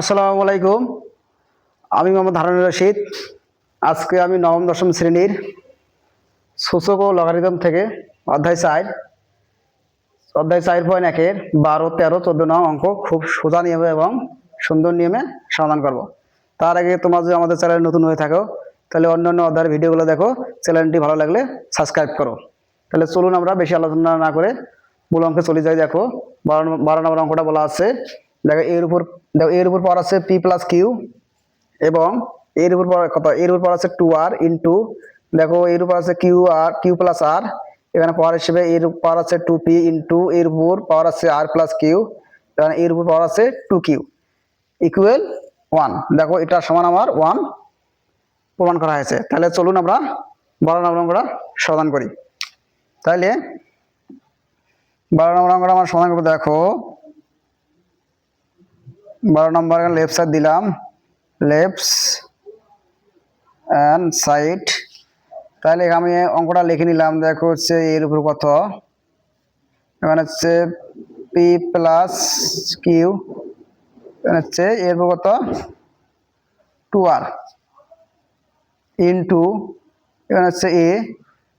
আসসালামু আলাইকুম। আমি মোহাম্মদ হারুন রশিদ। আজকে আমি নবম, দশম শ্রেণির সূচক ও লগারিদম থেকে অধ্যায় চার অধ্যায় চার পয়েন্ট একের বারো, তেরো, চোদ্দ নং অঙ্ক খুব সোজা নিয়মে এবং সুন্দর নিয়মে সমাধান করব। তার আগে তোমার যদি আমাদের চ্যানেল নতুন হয়ে থাকো, তাহলে অন্য অন্য অধ্যায়ের ভিডিওগুলো দেখো, চ্যানেলটি ভালো লাগলে সাবস্ক্রাইব করো। তাহলে চলুন আমরা বেশি আলোচনা না করে মূল অঙ্কে চলে যাই, দেখো। বারো বারো নম্বর অঙ্কটা বলা আছে। দেখো এর উপর, দেখো এর উপর পাওয়ার আছে পি প্লাস কিউ এবং এর উপর পাওয়ার কত? এর উপর পাওয়ার আছে টু আর ইন্টু দেখো এর উপর আছে Q R Q plus R এখানে পাওয়ার হিসেবে এর পাওয়ার আছে টু পি ইন্টু এর উপর পাওয়ার আছে আর প্লাস কিউ এখানে এর উপর পাওয়ার আছে টু কিউ ইকুয়াল ওয়ান দেখো এটা সমান আমার ওয়ান প্রমাণ করা হয়েছে। তাহলে চলুন আমরা বারো নম্বর অঙ্কটা সমাধান করি। তাহলে বারো নম্বর অঙ্কটা আমার সমাধান করব। দেখো বারো নম্বর লেফট সাইড দিলাম। লেফট অ্যান্ড সাইড তাহলে আমি অঙ্কটা লিখে নিলাম, দেখো হচ্ছে এর উপর কত। এখানে হচ্ছে পি প্লাস কিউ এখানে হচ্ছে এর উপর কত? টু আর ইন্টু এখানে হচ্ছে এ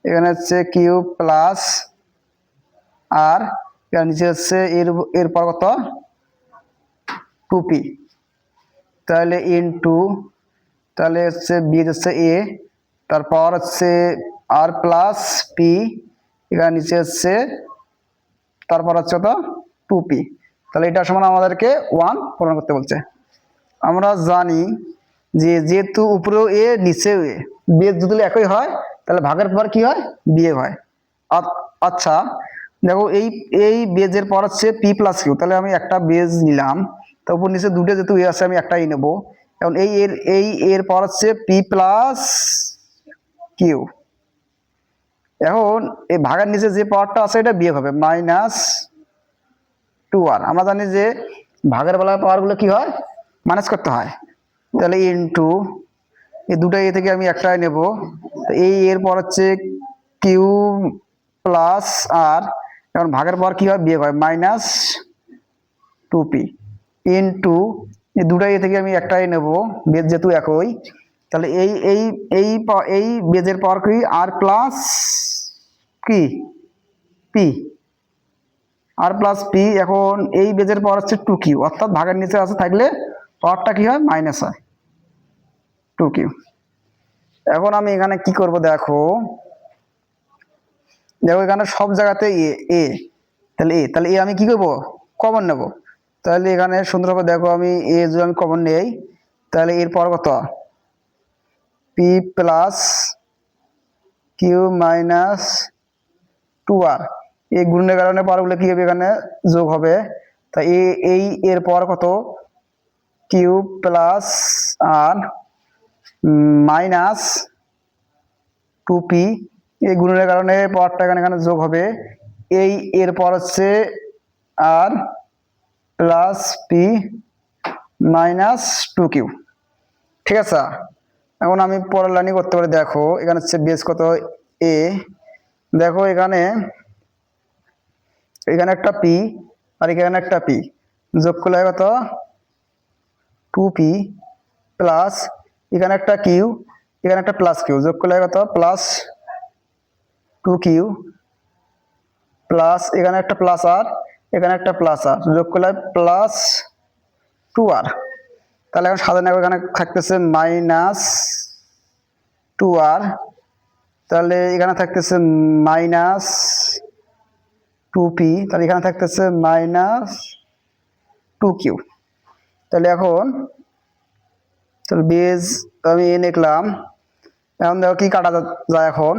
এখানে হচ্ছে কিউ প্লাস আর এখানে নিচে হচ্ছে এর এরপর কত? Two P. তাহলে ইন্টু তাহলে হচ্ছে বি হচ্ছে এ তারপর হচ্ছে আর প্লাস পি এখানে নিচে হচ্ছে তারপর হচ্ছে তো টু পি তাহলে এটা সমান আমাদেরকে ওয়ান পূরণ করতে বলছে। আমরা জানি যে যেহেতু উপরেও এ নিচেও এ বেজ যদি একই হয়, তাহলে ভাগের পর কি হয়? বিয়ে হয়। আচ্ছা দেখো এই এই বেজের পর হচ্ছে পি প্লাস কিউ তাহলে আমি একটা বেজ নিলাম। তো উপর নিচে দুটো যেহেতু এ আছে, আমি একটাই নেব। এখন এই এর এই এর পর হচ্ছে পি প্লাস কিউ এখন এই ভাগের নিচে যে পাওয়ারটা আছে, এটা বিয়োগ হবে মাইনাস টু আর আমরা জানি যে ভাগের বেলায় পাওয়ারগুলো কি হয়? মাইনাস করতে হয়। তাহলে ইন টু এই দুটো এ থেকে আমি একটাই নেব। এই এর পর হচ্ছে কিউ প্লাস আর এখন ভাগের পর কি হয়? বিয়োগ হয় মাইনাস টু পি ইন্টু এই দুটো এ থেকে আমি একটাই নেব বেজ যেহেতু একই। তাহলে এই এই এই এই বেজের পর কি? আর প্লাস কি? পি আর প্লাস পি এখন এই বেজের পাওয়ার হচ্ছে টু কিউ অর্থাৎ ভাগের নিচে আছে থাকলে পাওয়ারটা কি হয়? মাইনাস হয়। টু কিউ এখন আমি এখানে কি করব দেখো? দেখো এখানে সব জায়গাতে এ এ। তাহলে এ তাহলে এ আমি কি করব? কমন নেব। তাহলে এখানে সুন্দরভাবে দেখো আমি এ যদি আমি কমন নেই, তাহলে এর পর কত? P plus Q minus two R এই গুণের কারণে পাওয়ারগুলো কি হবে এখানে? যোগ হবে। তা এ, এই এর পর কত? Q plus R minus two P এই গুণের কারণে পাওয়ারটা এখানে এখানে যোগ হবে। এই এর পর হচ্ছে R plus P minus two Q. ঠিক আছে? এখন আমি পরের লাইনে করতে পারি। দেখো, এখানে হচ্ছে বেস কত? এ দেখো, এখানে এখানে একটা পি আর এখানে একটা পি যোগ করলে কত? টু পি প্লাস এখানে একটা কিউ এখানে একটা প্লাস কিউ যোগ করলে কত? প্লাস টু কিউ প্লাস এখানে একটা প্লাস আর এখানে একটা প্লাস আর যোগ করলে প্লাস টু আর তাহলে এখন সাধারণ এখানে থাকতেছে মাইনাস টু আর তাহলে এখানে থাকতেছে মাইনাস টু পি তাহলে এখানে থাকতেছে মাইনাস টু কিউ তাহলে এখন তাহলে বেজ আমি এ লিখলাম। এখন দেখো কি কাটা যায় এখন।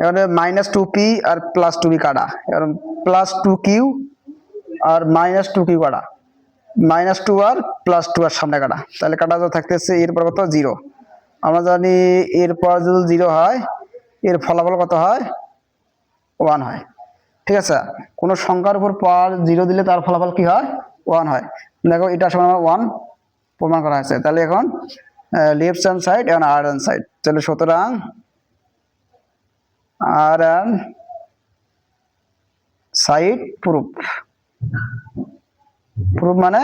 এখানে minus two P R plus two P কাটা। এখন plus two Q R minus two কি কাটা? Minus two R plus two R সামনে কাটা। তাহলে কাটা যা থাকতেছে, এরপর কত? জিরো আমরা জানি এরপর যদি জিরো হয়, এর ফলাফল কত হয়? ওয়ান হয়। ঠিক আছে? কোনো সংখ্যার উপর পাওয়ার জিরো দিলে তার ফলাফল কি হয়? ওয়ান হয়। দেখো, এটা সমান আমার ওয়ান প্রমাণ করা হয়েছে। তাহলে এখন লেফট হ্যান্ড সাইড এবং আর হ্যান্ড সাইড তাহলে সুতরাং আর হ্যান্ড সাইড প্রুফ প্রুফ মানে?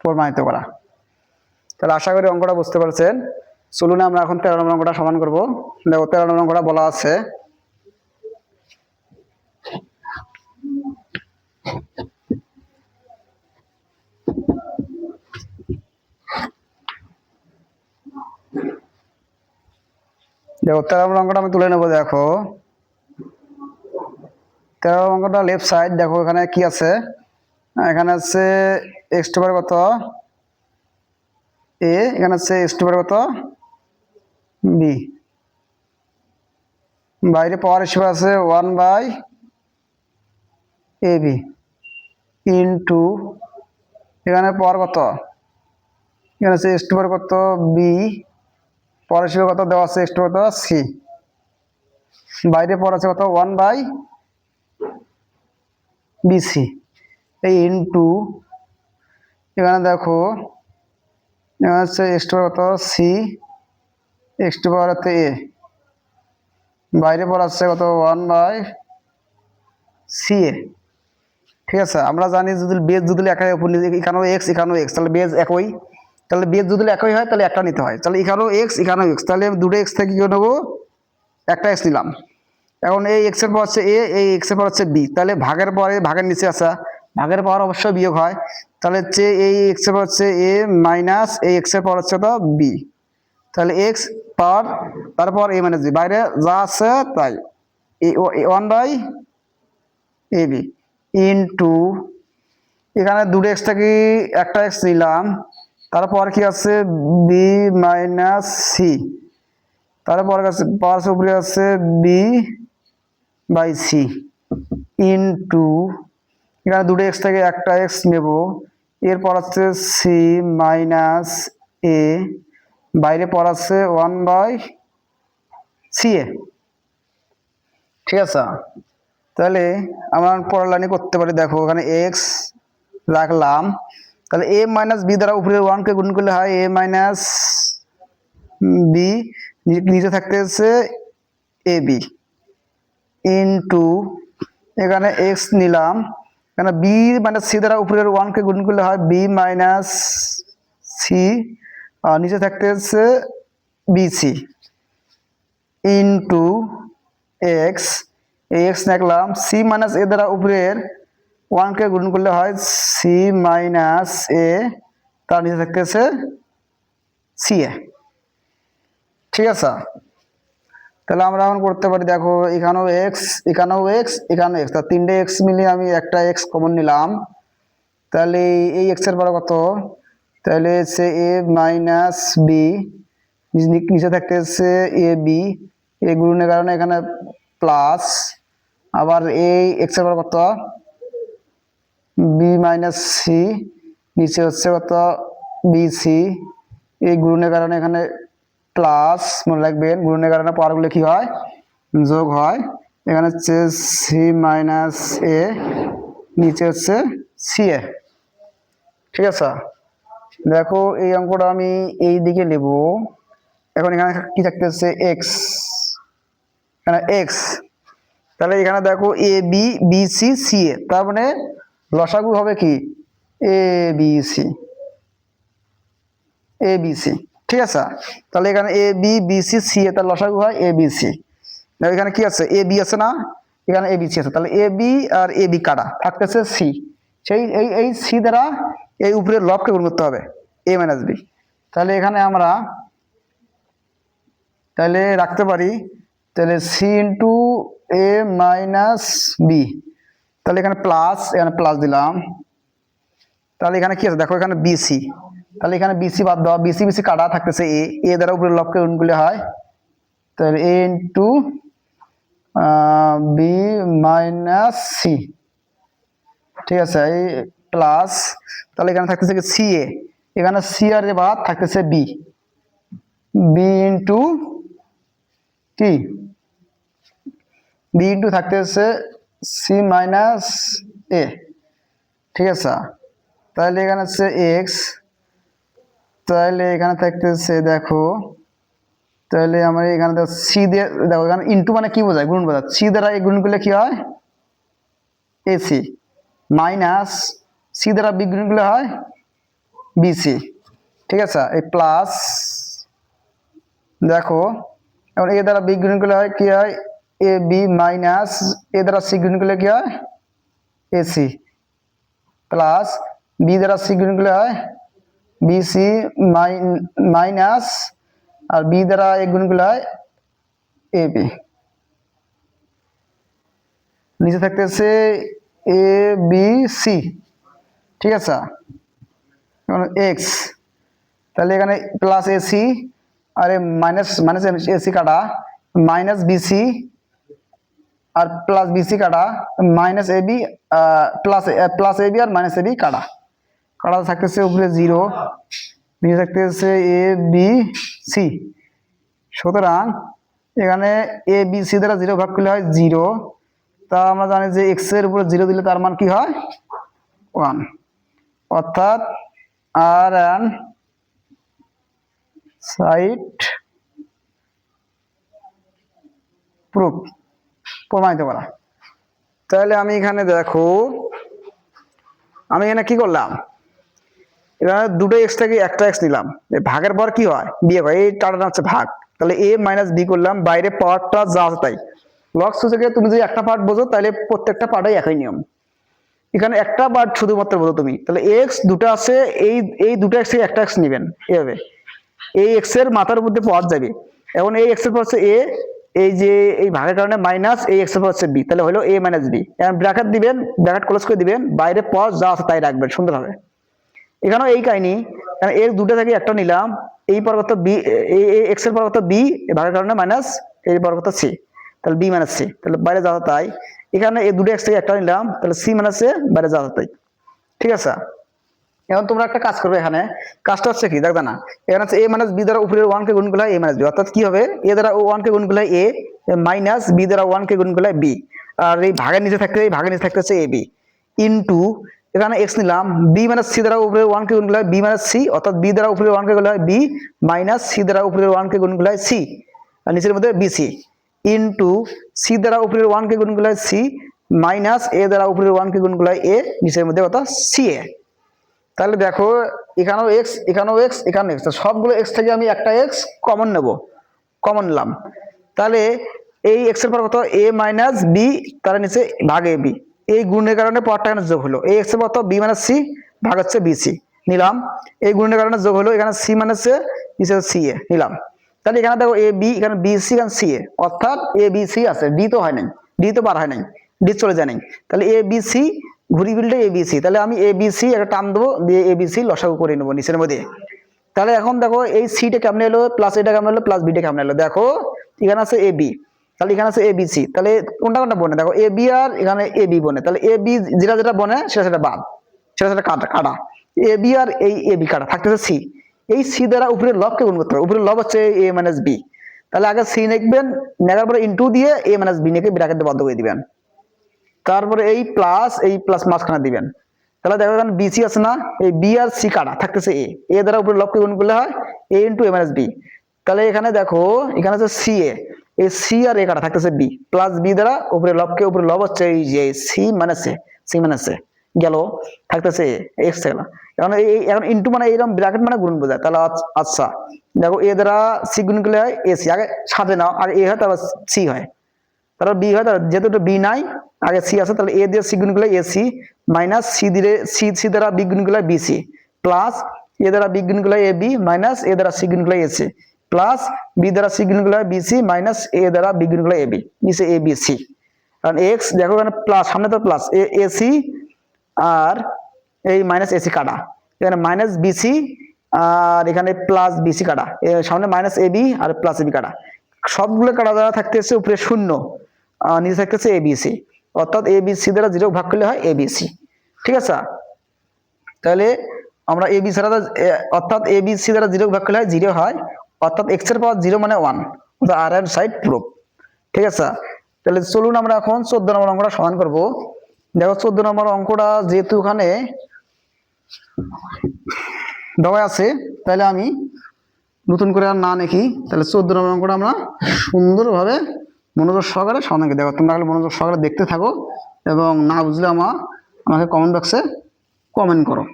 প্রমাণিত করা। তাহলে আশা করি অঙ্কটা বুঝতে পারছেন। চলুন আমরা এখন তেরো নম্বর অঙ্কটা সমান করব। দেখো, তেরো নম্বর অঙ্কটা বলা আছে। দেখো, তেরো নম্বর অঙ্কটা আমি তুলে নেব, দেখো। তেরো অঙ্কটা লেফট সাইড দেখো এখানে কি আছে? এখানে আছে এক্স টু কত? এ এখানে আছে এক্স টু কত? বি বাইরে পাওয়ার হিসেবে আছে one by A B into এখানে পাওয়ার কত? এখানে আছে এক্স টু কত? বি পাওয়ার হিসেবে কত? দেওয়া আছে এক্স টু কত? সি বাইরে পাওয়ার আছে কত? ওয়ান বাই বিসি এই ইন্টু এখানে দেখো, এখানে হচ্ছে এক্স টু কত? সি এক্স টু পাওয়ার হচ্ছে এ বাইরে পর আছে কত? ওয়ান বাই সি এ ঠিক আছে? আমরা জানি যদি বেজ যদি একাই এখানেও এক্স এখানেও এক্স তাহলে বেজ একই। তাহলে বেজ যদি একই হয়, তাহলে একটা নিতে হয়। তাহলে এখানেও এক্স এখানেও এক্স তাহলে দুটো এক্স থেকে কি নেব? একটা এক্স নিলাম। এখন এই এক্সের পর হচ্ছে এ এই এক্সের পর হচ্ছে বি তাহলে ভাগের পরে ভাগের নিচে আসা, ভাগের পর অবশ্যই বিয়োগ হয়। তাহলে হচ্ছে এই এক্সের পর হচ্ছে এ মাইনাস এই এক্সের পর হচ্ছে তো বি তাহলে এক্স পাওয়ার, তারপর এ মাইনাস বি বাইরে যা আছে তাই। One by A B into এখানে দুটো এক্স থেকে একটা এক্স নিলাম। তারপর কি আছে? বি মাইনাস সি তারপর আছে, পাওয়ার উপরে আছে বি বাই সি ইন্টু এখানে দুটো এক্স থেকে, একটা এক্স নেব। এরপর আছে সি মাইনাস এ বাইরে পর আছে ওয়ান বাই সি এ ঠিক আছে? তাহলে আমরা পরের লাইনে করতে পারি, দেখো ওখানে এক্স রাখলাম। তাহলে এ মাইনাস বি দ্বারা উপরে ওয়ানকে গুণ করলে হয় এ মাইনাস বি নিচে থাকতে হচ্ছে এ বি ইন্টু এখানে এক্স নিলাম। এখানে বি মানে সি দ্বারা উপরের ওয়ানকে গুণ করলে হয় বি মাইনাস সি আর নিচে থাকতে হচ্ছে বিসি ইন্টু এক্স এক্স রাখলাম সি মাইনাস এ দ্বারা উপরের ওয়ানকে গুণ করলে হয় সি মাইনাস এ তার নিচে থাকতেছে সি এ। ঠিক আছে? তাহলে আমরা এখন করতে পারি, দেখো এখানেও এক্স এখানেও এক্স এখানেও এক্স তা তিনটে এক্স মিলিয়ে আমি একটা এক্স কমন নিলাম। তাহলে এই এক্সের পরে কত? তাহলে সে এ মাইনাস বি নিচে থাকতে হচ্ছে এ বি এই গুণের কারণে এখানে প্লাস আবার এই এক্সের পর কত? বি মাইনাস সি নিচে হচ্ছে কত? বিসি এই গুণের কারণে এখানে প্লাস মনে রাখবেন গুণের কারণে পাওয়ারগুলো কি হয়? যোগ হয়। এখানে হচ্ছে সি মাইনাস এ নিচে হচ্ছে সি এ ঠিক আছে? দেখো, এই অঙ্কটা আমি এই দিকে নেব। এখন এখানে কি থাকতে হচ্ছে? এক্স এখানে এক্স তাহলে এখানে দেখো A B B C C A তার মানে লসাগু হবে কি? A B C A B C ঠিক আছে? তাহলে এখানে A B B C C A তার লসাগু হয় এ বি সি এখানে কি আছে? এ বি আছে না? এখানে এ বি সি আছে। তাহলে এ বি আর এ বি কাটা থাকতেছে সি সেই এই এই সি দ্বারা এই উপরে লবকে গুণ করতে হবে। এ মাইনাস বি তাহলে এখানে আমরা তাহলে রাখতে পারি, তাহলে C into A minus B তাহলে এখানে প্লাস এখানে প্লাস দিলাম। তাহলে এখানে কি আছে? দেখো এখানে বিসি তাহলে এখানে বিসি বাদ দেওয়া বিসি বিসি কাটা থাকতেছে এ এ দ্বারা উপরে লবকে গুণগুলি হয়। তাহলে A into B minus C ঠিক আছে, এই প্লাস তাহলে এখানে থাকতেছে কি সি এ এখানে সি আর এ বাদ থাকতেছে বি বি ইন্টু কি বি ইন্টু থাকতেছে সি মাইনাস এ ঠিক আছে, তাহলে এখানে হচ্ছে এক্স তাহলে এখানে থাকতেছে, দেখো। তাহলে আমার এখানে দেখো, সি দিয়ে, দেখো, এখানে ইন্টু মানে কি বোঝায়? গুণ বোঝায়। সি দ্বারা এই গুণ করলে কি হয়? এসি মাইনাস সি দ্বারা বি গুণ করলে হয়? বিসি ঠিক আছে? এই প্লাস দেখো, এখন এ দ্বারা বি গুণ করলে হয় কি হয়? এ বি মাইনাস এ দ্বারা সি গুণ করলে কি হয়? এসি প্লাস বি দ্বারা সি গুণ করলে হয়? বিসি মাইনাস আর বি দ্বারা এ গুণ করলে হয় এবি নিচে থাকতেছে এ বি সি ঠিক আছে? এখন এক্স তাহলে এখানে প্লাস এসি আর মাইনাস মাইনাস এসি কাটা। মাইনাস বিসি আর প্লাস বিসি কাটা। Minus AB plus plus AB আর মাইনাস এবি কাটা। কাটা থাকতেছে উপরে জিরো নিচে থাকতেছে এ বি সি সুতরাং এখানে এ বি সি দ্বারা জিরো ভাগ করলে হয় জিরো তা আমরা জানি যে এক্সের উপরে জিরো দিলে তার মান কি হয়? ওয়ান অর্থাৎ আর অ্যান সাইট প্রুফ প্রমাণিত করা। তাহলে আমি এখানে দেখো, আমি এখানে কি করলাম? এখানে দুটো এক্স থেকে একটা এক্স নিলাম। ভাগের পর কি হয়? বিয়ে হয়। এই টাটা হচ্ছে ভাগ। তাহলে এ মাইনাস বি করলাম। বাইরে পাওয়ারটা যা আছে তাই। লক্স থেকে তুমি যদি একটা পার্ট বোঝো, তাহলে প্রত্যেকটা পার্টই একই নিয়ম। এখানে একটা পার্ট শুধুমাত্র বোঝো তুমি। তাহলে এক্স দুটো আছে, এই এই দুটো এক্স থেকে একটা এক্স নেবেন এভাবে এই এক্সের মাথার মধ্যে পাওয়ার যাবে। এখন এই এক্সের পর হচ্ছে এ এই যে এই ভাগের কারণে মাইনাস এই এক্সের পর হচ্ছে বি তাহলে হলো এ মাইনাস বি এখন ব্র্যাকেট দিবেন ব্র্যাকেট ক্লোজ করে দিবেন, বাইরে পর যা আছে তাই রাখবেন সুন্দর হবে এখানেও এই কাহিনী। কারণ এর দুটো থেকে একটা নিলাম। এই পরবর্তী বি এক্সের পরবর্তী বি ভাগের কারণে মাইনাস এই পরবর্তী সি তাহলে বি মাইনাস সি তাহলে বাইরে যাওয়া তাই। এখানে এই দুটো এক্স থেকে একটা নিলাম। তাহলে সি মাইনাস এ বাইরে যাওয়া তাই। ঠিক আছে? এখন তোমরা একটা কাজ করবে এখানে। কাজটা হচ্ছে কি? দেখবে না? এখানে হচ্ছে এ মাইনাস বি দ্বারা উপরের ওয়ান কে গুণ করলে এ মাইনাস বি অর্থাৎ কি হবে? এ দ্বারা ওয়ান কে গুণ করলে এ মাইনাস বি দ্বারা ওয়ান কে গুণ করলে বি আর এই ভাগের নিচে থাকতে, এই ভাগের নিচে থাকতে হচ্ছে এ বি ইন্টু এখানে এক্স নিলাম বি মাইনাস সি দ্বারা উপরে ওয়ান কে গুণ করলে বি মাইনাস সি অর্থাৎ বি দ্বারা উপরে ওয়ান কে গুণ হয় বি মাইনাস সি দ্বারা উপরে ওয়ান কে গুণ করলে হয় সি আর নিচের মধ্যে বি বিসি ইন্টু সি দ্বারা উপরের ওয়ান কে গুণ করলে হয় সি মাইনাস এ দ্বারা উপরের ওয়ান কে গুণ করলে হয় এ নিচের মধ্যে অর্থাৎ সি এ তাহলে দেখো, এখানেও এক্স এখানেও এক্স এখানেও এক্স সবগুলো এক্স থেকে আমি একটা এক্স কমন নেব কমন নিলাম। তাহলে এই এক্সের পর কত? এ মাইনাস বি তার নিচে ভাগ এ বি এই গুণের কারণে পরটা এখানে যোগ হলো। এই এক্সের কত বি মাইনাস সি ভাগ হচ্ছে বি সি নিলাম। এই গুণের কারণে যোগ হলো এখানে সি এ নিচে সি এ নিলাম। তাহলে এখানে দেখো এ বি এখানে বি সি এখানে সি এ অর্থাৎ এ বি সি আছে। ডি তো হয় নাই। ডি তো বার হয় নাই। ডি চলে যায় নাই। তাহলে এ বি সি ঘুরি বিলটা এ বি সি তাহলে আমি এ বি সি একটা টান দেবো, দিয়ে এ বি সি লসাগু করে নেব নিচের মধ্যে। তাহলে এখন দেখো এই সিটা কেমন এলো? প্লাস এটা কেমন এলো? প্লাস বিটা কেমন এলো? দেখো, এখানে আছে এ বি তাহলে এখানে আছে এ বি সি তাহলে কোনটা কোনটা বনে? দেখো এ বি আর এখানে এ বি বনে। তাহলে এ বি যেটা যেটা বনে, সেটা সেটা বাদ। সেটা সেটা কাটা কাটা। এ বি আর এই এ বি কাটা, থাকতেছে সি এই সি দ্বারা উপরের লবকে গুণ করতে হবে। উপরের লব হচ্ছে এ মাইনাস বি তাহলে আগে সি লিখবেন, নেওয়ার পরে ইন্টু দিয়ে এ মাইনাস বি নিয়ে ব্র্যাকেট বদ্ধ করে দিবেন। তারপরে এই প্লাস এই প্লাস মাঝখানে দিবেন। তাহলে দেখো এখানে বিসি আছে না? এই বি আর সি কাটা, থাকতেছে এ এ দ্বারা উপরে লবকে গুণ করলে হয় A into A minus B তাহলে এখানে দেখো, এখানে আছে সি এ এই সি আর এ কাটা থাকতেছে বি প্লাস বি দ্বারা উপরে লবকে উপরে লব হচ্ছে এই যে C minus A C minus A গেল, থাকতেছে এক্স গেল এখন এই এখন ইন্টু মানে এইরকম ব্র্যাকেট মানে গুণ বোঝায়। তাহলে আচ্ছা- দেখো এ দ্বারা সি গুণ করলে হয় এ সি আগে সাথে নাও আর এ হয় তারপর সি হয়। তারপর বি হয়, তাহলে যেহেতু বি নাই, আগে সি আছে, তাহলে এ দিয়ে সি গুণ করলে এ সি মাইনাস সি দিয়ে সি সি দ্বারা বি গুণ করলে বি সি প্লাস এ দ্বারা বি গুণ করলে এ বি মাইনাস এ দ্বারা সি গুণ করলে এ সি প্লাস বি দ্বারা সি গুণ করলে বি সি মাইনাস এ দ্বারা বি গুণ করলে এ বি নিচে এ বি সি কারণ এক্স দেখো এখানে প্লাস সামনে তো প্লাস এ এ সি আর এই মাইনাস এসি কাটা। এখানে মাইনাস বিসি আর এখানে প্লাস বিসি কাটা। সামনে মাইনাস এ বি আর প্লাস এবি কাটা। সবগুলো কাটা দ্বারা থাকতেছে উপরে শূন্য নিচে থাকতেছে এ বি সি অর্থাৎ এ বি সি দ্বারা জিরো ভাগ করলে হয় এ বি সি ঠিক আছে? তাহলে আমরা এ বি ছাড়া অর্থাৎ এ বি সি দ্বারা জিরো ভাগ করলে হয় জিরো হয় অর্থাৎ এক্সের পাওয়ার জিরো মানে ওয়ান আর এর সাইড প্রুফ ঠিক আছে? তাহলে চলুন আমরা এখন চোদ্দ নম্বর অঙ্কটা সমান করব। দেখো চোদ্দ নম্বর অঙ্কটা যেহেতু ওখানে দেওয়া আছে, তাহলে আমি নতুন করে আর না লিখি তাহলে চোদ্দ নম্বর অঙ্কটা আমরা সুন্দরভাবে মনোযোগ সহকারে সমাধানকে দেখো। তোমরা মনোযোগ সহকারে দেখতে থাকো এবং না বুঝলে আমার আমাকে কমেন্ট বক্সে কমেন্ট করো।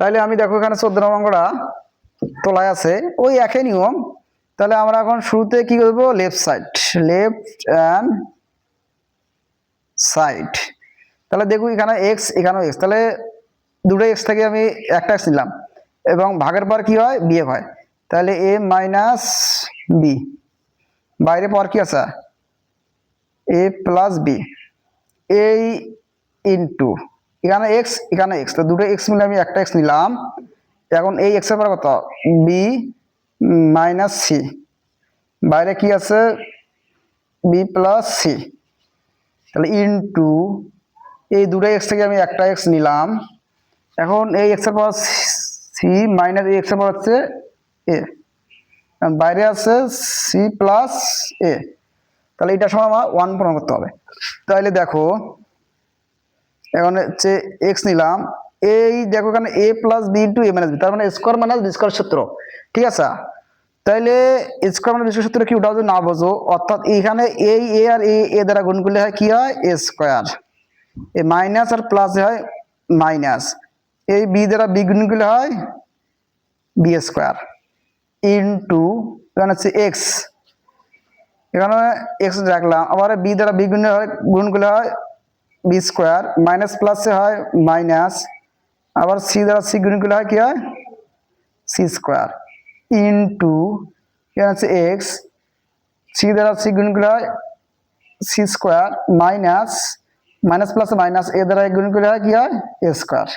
তাহলে আমি দেখো এখানে চোদ্দ নম্বর অঙ্কটা তোলায় আছে। ওই একই নিয়ম। তাহলে আমরা এখন শুরুতে কি করব? Left side left and side তাহলে দেখুন এখানে এক্স এখানেও এক্স তাহলে দুটো এক্স থেকে আমি একটা এক্স নিলাম। এবং ভাগের পর কি হয়? বিয়োগ হয়। তাহলে এ মাইনাস বি বাইরে পর কি আছে? এ প্লাস বি এই ইন্টু এখানে এক্স এখানে এক্স তো দুটো এক্স মিলে আমি একটা এক্স নিলাম। এখন এই এক্সের পর কত? বি মাইনাস সি বাইরে কি আছে? বি প্লাস সি তাহলে ইন্টু এই দুটো এক্স থেকে আমি একটা এক্স নিলাম। এখন এই এক্সের পর সি মাইনাস এই এক্সের পর হচ্ছে এ বাইরে আছে সি প্লাস এ তাহলে এটার সময় আমার ওয়ান প্রমাণ করতে হবে। তাহলে দেখো এখন হচ্ছে এক্স নিলাম। এই দেখো এখানে A plus B into A minus B তার মানে স্কোয়ার মাইনাস বি স্কোয়ার সূত্র। ঠিক আছে? তাইলে স্কোয়ার মাইনাস বি স্কোয়ার সূত্র কি ওটা যদি না বোঝো, অর্থাৎ এখানে এই এ আর এ এ দ্বারা গুণ করলে হয় কি হয়? এ স্কোয়ার এ মাইনাস আর প্লাস হয় মাইনাস এই বি দ্বারা বি গুণ করলে হয় বি স্কোয়ার ইন্টু এখানে হচ্ছে এক্স এখানে এক্স রাখলাম। আবার বি দ্বারা বি গুণ গুণ করলে হয় বি স্কোয়ার মাইনাস প্লাসে হয় মাইনাস আবার সি দ্বারা সি গুণ হয় কি হয়? সি স্কোয়ার ইন্টু এখানে হচ্ছে এক্স সি দ্বারা সি গুণ হয় C square minus minus plus minus A দ্বারা গুণ হয় কি হয়? এ স্কোয়ার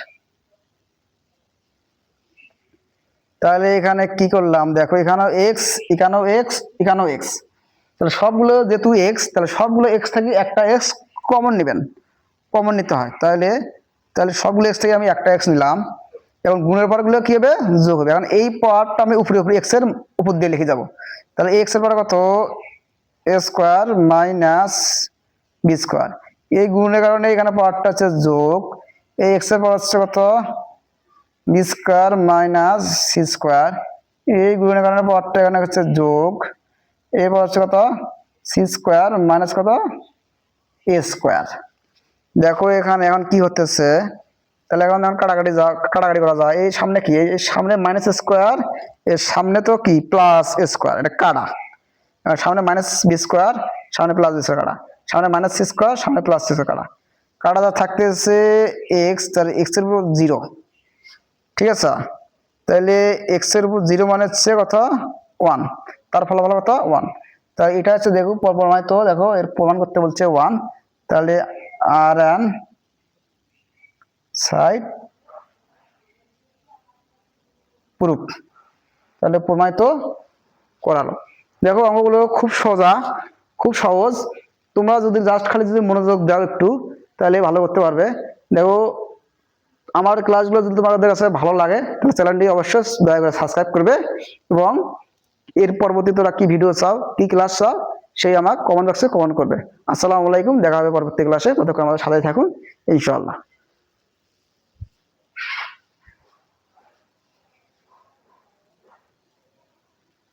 তাহলে এখানে কি করলাম? দেখো এখানেও এক্স এখানেও এক্স এখানেও এক্স তাহলে সবগুলো, যেহেতু এক্স তাহলে সবগুলো এক্স থেকে একটা এক্স কমন নেবেন। কমন নিতে হয়। তাহলে তাহলে সবগুলো এক্স থেকে আমি একটা এক্স নিলাম এবং গুণের পরগুলো কি হবে? যোগ হবে। এখন এই পার্টটা আমি উপরে উপরে এক্সের উপর দিয়ে লিখে যাব। তাহলে এক্সের পরে কত? A square minus B square এই গুণের কারণে এখানে পাওয়ারটা হচ্ছে যোগ। এই এক্সের পর হচ্ছে কত? B square minus C square এই গুণের কারণে পাওয়ারটা এখানে হচ্ছে যোগ। এরপর হচ্ছে কত? সি স্কোয়ার মাইনাস কত? এ স্কোয়ার দেখো এখানে এখন কি হতেছে? তাহলে এখন এখন কাটাকাটি যা, কাটাকাটি করা যায়। এই সামনে কি? এই সামনে মাইনাস স্কোয়ার এর সামনে তো কি? প্লাস স্কোয়ার এটা কাটা। সামনে মাইনাস বি স্কোয়ার সামনে প্লাস বি কাটা। সামনে মাইনাস সি স্কোয়ার সামনে প্লাস সি স্কোয়ার কাটা। কাটা যা থাকতেছে এক্স তাহলে এক্সের উপর জিরো ঠিক আছে? তাহলে এক্সের উপর জিরো মানে হচ্ছে কত? ওয়ান তার ফলাফল কত? ওয়ান তাহলে এটা হচ্ছে, দেখো প্রমাণিত দেখো, এর প্রমাণ করতে বলছে ওয়ান তাহলে আর এন সাইড প্রুফ। তাহলে প্রমাণিত করালো। দেখো অঙ্কগুলো খুব সোজা, খুব সহজ। তোমরা যদি জাস্ট খালি যদি মনোযোগ দাও একটু, তাহলে ভালো করতে পারবে। দেখো, আমার ক্লাসগুলো যদি তোমাদের কাছে ভালো লাগে, তাহলে চ্যানেলটি অবশ্যই দয়া করে সাবস্ক্রাইব করবে এবং এর পরবর্তী তোরা কি ভিডিও চাও, কি ক্লাস চাও সেই আমার কমেন্ট বক্সে কমেন্ট করবে। আসসালামু আলাইকুম, দেখা হবে পরবর্তী ক্লাসে ততক্ষণ আমাদের সাথে থাকুন, ইনশাআল্লাহ।